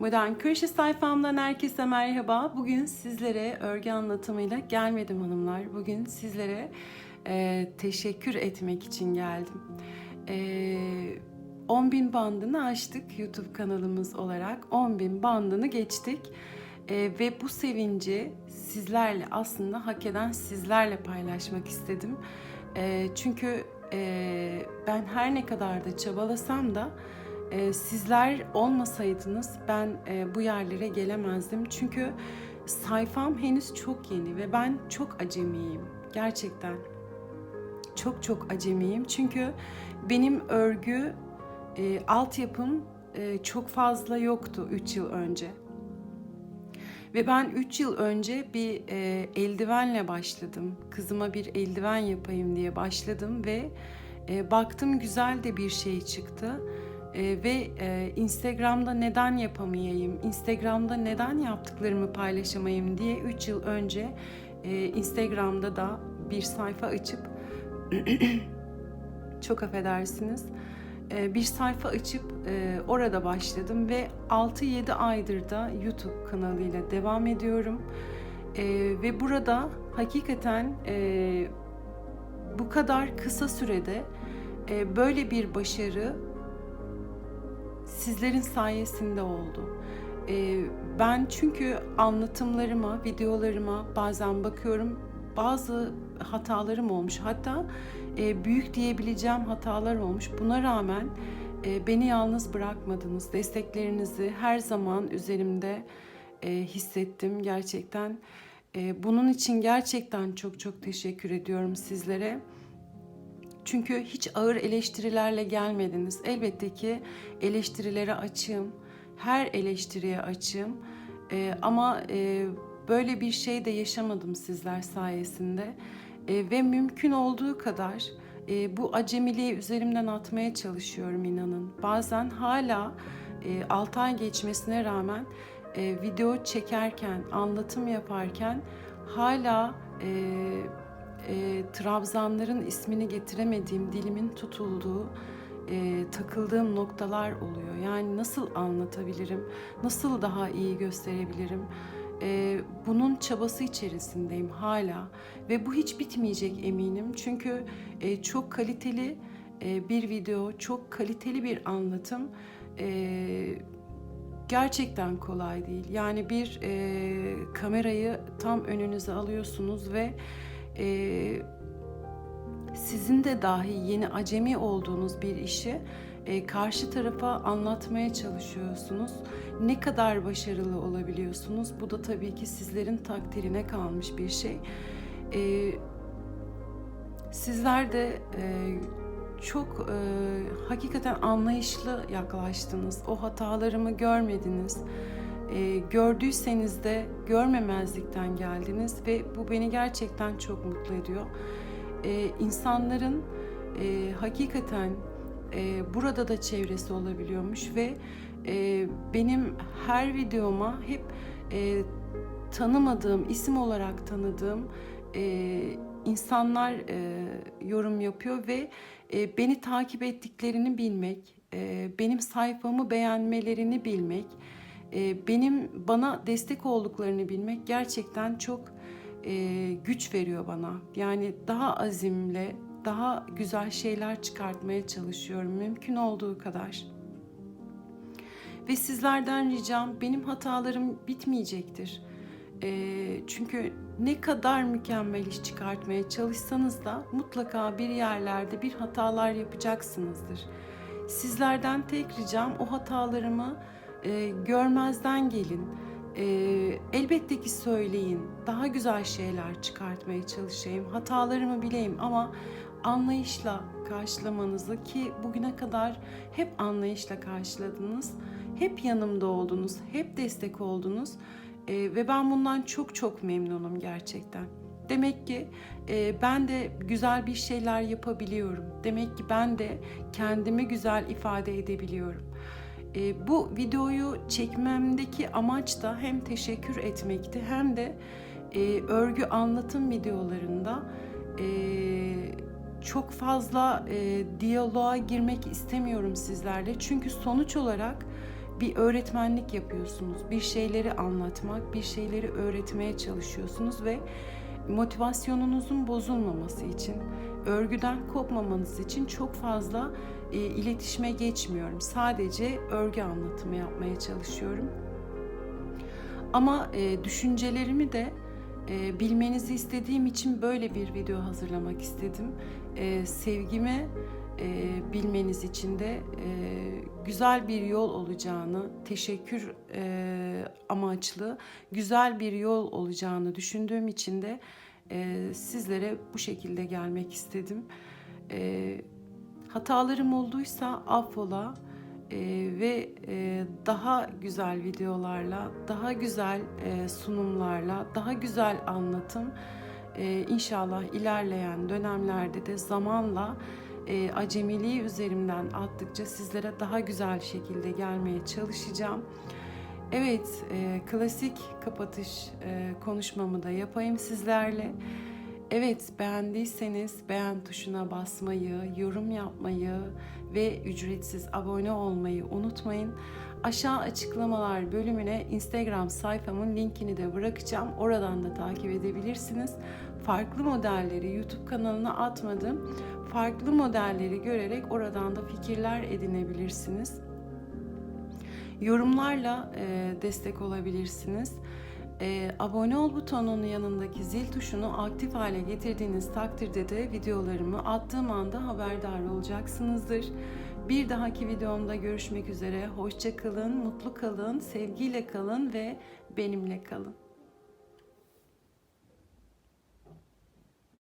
Modern Köşe sayfamdan herkese merhaba. Bugün sizlere örgü anlatımıyla gelmedim hanımlar. Bugün sizlere e, teşekkür etmek için geldim. E, 10.000 bandını açtık YouTube kanalımız olarak. 10.000 bandını geçtik. E, ve bu sevinci sizlerle aslında hak eden sizlerle paylaşmak istedim. E, çünkü e, ben her ne kadar da çabalasam da ee, sizler olmasaydınız ben e, bu yerlere gelemezdim. Çünkü sayfam henüz çok yeni ve ben çok acemiyim. Gerçekten çok çok acemiyim. Çünkü benim örgü e, altyapım e, çok fazla yoktu 3 yıl önce. Ve ben 3 yıl önce bir e, eldivenle başladım. Kızıma bir eldiven yapayım diye başladım ve e, baktım güzel de bir şey çıktı. E, ve e, Instagram'da neden yapamayayım, Instagram'da neden yaptıklarımı paylaşamayayım diye 3 yıl önce e, Instagram'da da bir sayfa açıp çok affedersiniz e, bir sayfa açıp e, orada başladım ve 6-7 aydır da YouTube kanalıyla devam ediyorum. E, ve burada hakikaten bu kadar kısa sürede böyle bir başarı sizlerin sayesinde oldu. Ee, ben çünkü anlatımlarıma, videolarıma bazen bakıyorum bazı hatalarım olmuş. Hatta e, büyük diyebileceğim hatalar olmuş. Buna rağmen e, beni yalnız bırakmadınız. Desteklerinizi her zaman üzerimde e, hissettim gerçekten. Bunun için gerçekten çok çok teşekkür ediyorum sizlere. Çünkü hiç ağır eleştirilerle gelmediniz. Elbette ki eleştirilere açığım. Her eleştiriye açığım. Ee, ama e, böyle bir şey de yaşamadım sizler sayesinde. E, ve mümkün olduğu kadar e, bu acemiliği üzerimden atmaya çalışıyorum inanın. Bazen hala e, 6 ay geçmesine rağmen e, video çekerken, anlatım yaparken hala... E, e, trabzanların ismini getiremediğim, dilimin tutulduğu, e, takıldığım noktalar oluyor. Yani nasıl anlatabilirim, nasıl daha iyi gösterebilirim? E, bunun çabası içerisindeyim hala ve bu hiç bitmeyecek eminim. Çünkü e, çok kaliteli e, bir video, çok kaliteli bir anlatım e, gerçekten kolay değil. Yani bir e, kamerayı tam önünüze alıyorsunuz ve e, sizin de dahi yeni acemi olduğunuz bir işi e, karşı tarafa anlatmaya çalışıyorsunuz. Ne kadar başarılı olabiliyorsunuz? Bu da tabii ki sizlerin takdirine kalmış bir şey. E, sizler de e, çok e, hakikaten anlayışlı yaklaştınız. O hatalarımı görmediniz. E, gördüyseniz de görmemezlikten geldiniz ve bu beni gerçekten çok mutlu ediyor. E, insanların e, hakikaten e, burada da çevresi olabiliyormuş ve e, benim her videoma hep e, tanımadığım, isim olarak tanıdığım e, insanlar e, yorum yapıyor ve e, beni takip ettiklerini bilmek, e, benim sayfamı beğenmelerini bilmek, e, benim bana destek olduklarını bilmek gerçekten çok e, güç veriyor bana. Yani daha azimle, daha güzel şeyler çıkartmaya çalışıyorum mümkün olduğu kadar. Ve sizlerden ricam benim hatalarım bitmeyecektir. E, çünkü ne kadar mükemmel iş çıkartmaya çalışsanız da mutlaka bir yerlerde bir hatalar yapacaksınızdır. Sizlerden tek ricam o hatalarımı e, görmezden gelin. E, elbette ki söyleyin. Daha güzel şeyler çıkartmaya çalışayım. Hatalarımı bileyim ama anlayışla karşılamanızı ki bugüne kadar hep anlayışla karşıladınız. Hep yanımda oldunuz, hep destek oldunuz. E, ve ben bundan çok çok memnunum gerçekten. Demek ki e, ben de güzel bir şeyler yapabiliyorum. Demek ki ben de kendimi güzel ifade edebiliyorum. E, bu videoyu çekmemdeki amaç da hem teşekkür etmekti hem de e, örgü anlatım videolarında e, çok fazla e, diyaloğa girmek istemiyorum sizlerle. Çünkü sonuç olarak bir öğretmenlik yapıyorsunuz. Bir şeyleri anlatmak, bir şeyleri öğretmeye çalışıyorsunuz ve motivasyonunuzun bozulmaması için, örgüden kopmamanız için çok fazla e, iletişime geçmiyorum. Sadece örgü anlatımı yapmaya çalışıyorum. Ama e, düşüncelerimi de e, bilmenizi istediğim için böyle bir video hazırlamak istedim. E, sevgimi e, bilmeniz için de e, güzel bir yol olacağını, teşekkür e, amaçlı güzel bir yol olacağını düşündüğüm için de e, sizlere bu şekilde gelmek istedim. E, hatalarım olduysa affola e, ve e, daha güzel videolarla, daha güzel e, sunumlarla, daha güzel anlatım e, inşallah ilerleyen dönemlerde de zamanla e, acemiliği üzerimden attıkça sizlere daha güzel şekilde gelmeye çalışacağım. Evet, e, klasik kapatış e, konuşmamı da yapayım sizlerle. Evet, beğendiyseniz beğen tuşuna basmayı, yorum yapmayı ve ücretsiz abone olmayı unutmayın. Aşağı açıklamalar bölümüne Instagram sayfamın linkini de bırakacağım. Oradan da takip edebilirsiniz. Farklı modelleri YouTube kanalına atmadım. Farklı modelleri görerek oradan da fikirler edinebilirsiniz. Yorumlarla e, destek olabilirsiniz. E, abone ol butonunun yanındaki zil tuşunu aktif hale getirdiğiniz takdirde de videolarımı attığım anda haberdar olacaksınızdır. Bir dahaki videomda görüşmek üzere. Hoşça kalın, mutlu kalın, sevgiyle kalın ve benimle kalın.